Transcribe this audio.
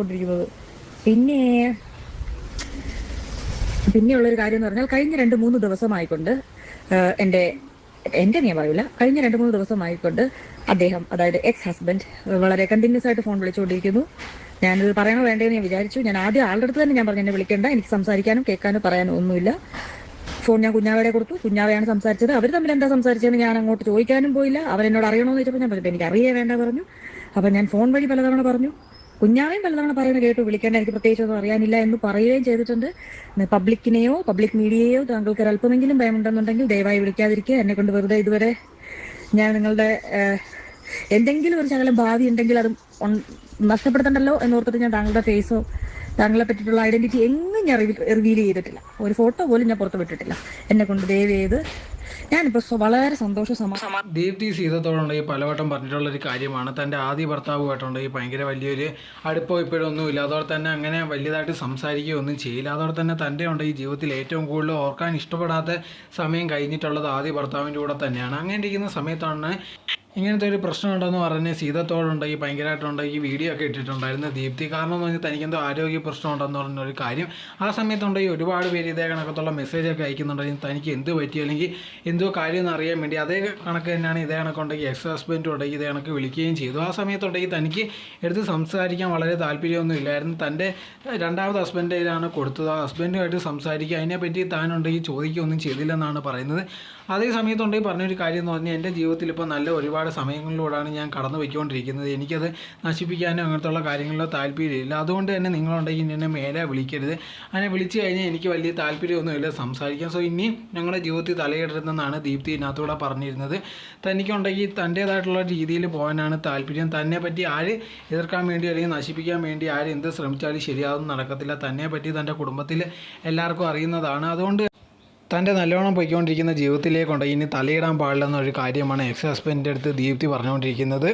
കൊണ്ടിരിക്കുന്നത്. പിന്നെ പിന്നെയുള്ളൊരു കാര്യം എന്ന് പറഞ്ഞാൽ കഴിഞ്ഞ രണ്ട് മൂന്ന് ദിവസമായിക്കൊണ്ട് എന്റെ എന്റെ ഞാൻ കഴിഞ്ഞ രണ്ട് മൂന്ന് ദിവസമായിക്കൊണ്ട് അദ്ദേഹം അതായത് എക്സ് ഹസ്ബൻഡ് വളരെ കണ്ടിന്യൂസ് ആയിട്ട് ഫോൺ വിളിച്ചുകൊണ്ടിരിക്കുന്നു. ഞാനിത് പറയണോ വേണ്ടതെന്ന് ഞാൻ വിചാരിച്ചു. ഞാൻ ആദ്യം ആളുടെ അടുത്ത് തന്നെ ഞാൻ പറഞ്ഞു എന്നെ വിളിക്കേണ്ട എനിക്ക് സംസാരിക്കാനും കേൾക്കാനും പറയാനും ഒന്നുമില്ല. ഫോൺ ഞാൻ കുഞ്ഞാവയുടെ കൊടുത്തു. കുഞ്ഞാവയാണ് സംസാരിച്ചത്. അവർ തമ്മിൽ എന്താ സംസാരിച്ചതെന്ന് ഞാൻ അങ്ങോട്ട് ചോദിക്കാനും പോയില്ല. അവരെന്നോട് അറിയണമെന്ന് ചോദിച്ചപ്പോൾ ഞാൻ പറഞ്ഞു എനിക്ക് അറിയേ വേണ്ട പറഞ്ഞു. അപ്പം ഞാൻ ഫോൺ വഴി പലതവണ പറഞ്ഞു. കുഞ്ഞാവേം പലതവണ പറയുന്നത് കേട്ടു. വിളിക്കേണ്ട എനിക്ക് പ്രത്യേകിച്ച് ഒന്നും അറിയാനില്ല എന്ന് പറയുകയും ചെയ്തിട്ടുണ്ട്. പബ്ലിക്കിനെയോ പബ്ലിക് മീഡിയയോ താങ്കൾക്ക് അല്പമെങ്കിലും ഭയമുണ്ടെന്നുണ്ടെങ്കിൽ ദയവായി വിളിക്കാതിരിക്കുക. എന്നെ കൊണ്ട് വെറുതെ ഇതുവരെ ഞാൻ നിങ്ങളുടെ എന്തെങ്കിലും ഒരു ശകലം ഭാവി ഉണ്ടെങ്കിൽ അത് നഷ്ടപ്പെടുത്തണ്ടല്ലോ എന്നോർത്തിട്ട് ഞാൻ താങ്കളുടെ ഫേസോ താങ്കളെ പറ്റിയിട്ടുള്ള ഐഡന്റിറ്റി എങ്ങും ഞാൻ റിവീൽ ചെയ്തിട്ടില്ല. ഒരു ഫോട്ടോ പോലും ഞാൻ പുറത്ത് വിട്ടിട്ടില്ല. എന്നെ കൊണ്ട് ദയവ് ചെയ്ത് ഞാനിപ്പോൾ സ്വ- വളരെ സന്തോഷം ദീപ്തി സീതത്തോടുണ്ടെങ്കിൽ പലവട്ടം പറഞ്ഞിട്ടുള്ള ഒരു കാര്യമാണ്. തന്റെ ആദ്യ ഭർത്താവുമായിട്ടുണ്ടെങ്കിൽ ഭയങ്കര വലിയൊരു അടുപ്പം ഇപ്പോഴൊന്നുമില്ല അതോടെ തന്നെ അങ്ങനെ വലിയതായിട്ട് സംസാരിക്കുകയൊന്നും ചെയ്യില്ല. അതോടെ തന്നെ തന്റെ ഉണ്ട് ഈ ജീവിതത്തിൽ ഏറ്റവും കൂടുതൽ ഓർക്കാൻ ഇഷ്ടപ്പെടാത്ത സമയം കഴിഞ്ഞിട്ടുള്ളത് ആദ്യ ഭർത്താവിന്റെ കൂടെ തന്നെയാണ്. അങ്ങനെ ഇരിക്കുന്ന സമയത്താണ് ഇങ്ങനത്തെ ഒരു പ്രശ്നം പ്രശ്നമുണ്ടെന്ന് പറഞ്ഞ് സീതത്തോടുണ്ടെങ്കിൽ ഭയങ്കരമായിട്ടുണ്ടെങ്കിൽ വീഡിയോ ഒക്കെ ഇട്ടിട്ടുണ്ടായിരുന്നു. ദീപ്തി കാരണം എന്ന് പറഞ്ഞാൽ തനിക്കെന്തോ ആരോഗ്യ പ്രശ്നമുണ്ടെന്ന് പറഞ്ഞ ഒരു കാര്യം. ആ സമയത്തുണ്ടെങ്കിൽ ഒരുപാട് പേര് ഇതേ കണക്കത്തുള്ള മെസ്സേജൊക്കെ അയക്കുന്നുണ്ടെങ്കിൽ തനിക്ക് എന്ത് പറ്റി? അല്ലെങ്കിൽ എന്തോ കാര്യം എന്ന് അറിയാൻ വേണ്ടി അതേ കണക്ക് തന്നെയാണ് ഇതേ കണക്കുണ്ടെങ്കിൽ എക്സ് ഹസ്ബൻഡ് ഉണ്ടെങ്കിൽ ഇതേ കണക്ക് വിളിക്കുകയും ചെയ്തു. ആ സമയത്തുണ്ടെങ്കിൽ തനിക്ക് എടുത്ത് സംസാരിക്കാൻ വളരെ താല്പര്യമൊന്നും ഇല്ലായിരുന്നു. തന്റെ രണ്ടാമത് ഹസ്ബൻഡിലാണ് കൊടുത്തത്. ആ ഹസ്ബൻഡുമായിട്ട് സംസാരിക്കുക. അതിനെപ്പറ്റി താനുണ്ടെങ്കിൽ ചോദിക്കുകയൊന്നും ചെയ്തില്ലെന്നാണ് പറയുന്നത്. അതേ സമയത്തുണ്ടെങ്കിൽ പറഞ്ഞൊരു കാര്യം എന്ന് പറഞ്ഞാൽ എന്റെ ജീവിതത്തിൽ ഇപ്പോൾ നല്ല ഒരുപാട് സമയങ്ങളിലൂടെയാണ് ഞാൻ കടന്നു പോയിക്കൊണ്ടിരിക്കുന്നത്. എനിക്കത് നശിപ്പിക്കാനോ അങ്ങനത്തുള്ള കാര്യങ്ങളിലോ താല്പര്യമില്ല. അതുകൊണ്ട് തന്നെ നിങ്ങളുണ്ടെങ്കിൽ എന്നെ മേലെ വിളിക്കരുത്. അങ്ങനെ വിളിച്ചു കഴിഞ്ഞാൽ എനിക്ക് വലിയ താല്പര്യമൊന്നുമില്ല സംസാരിക്കാൻ. സോ ഇനി ഞങ്ങളുടെ ജീവിതത്തിൽ തലയിടരുതെന്നാണ് ദീപ്തി ഇതിനകത്തൂടെ പറഞ്ഞിരുന്നത്. തനിക്കുണ്ടെങ്കിൽ തന്റേതായിട്ടുള്ള രീതിയിൽ പോകാനാണ് താല്പര്യം. തന്നെ പറ്റി ആര് എതിർക്കാൻ വേണ്ടി അല്ലെങ്കിൽ നശിപ്പിക്കാൻ വേണ്ടി ആര് എന്ത് ശ്രമിച്ചാലും ശരിയാതൊന്നും നടക്കത്തില്ല. തന്നെ പറ്റി തന്റെ കുടുംബത്തിൽ എല്ലാവർക്കും അറിയുന്നതാണ്. അതുകൊണ്ട് തന്റെ നല്ലോണം പോയിക്കൊണ്ടിരിക്കുന്ന ജീവിതത്തിലേക്കുണ്ട്. ഇനി തലയിടാൻ പാടില്ലെന്നൊരു കാര്യമാണ് എക്സ് ഹസ്ബൻഡിന്റെ അടുത്ത് ദീപ്തി പറഞ്ഞുകൊണ്ടിരിക്കുന്നത്.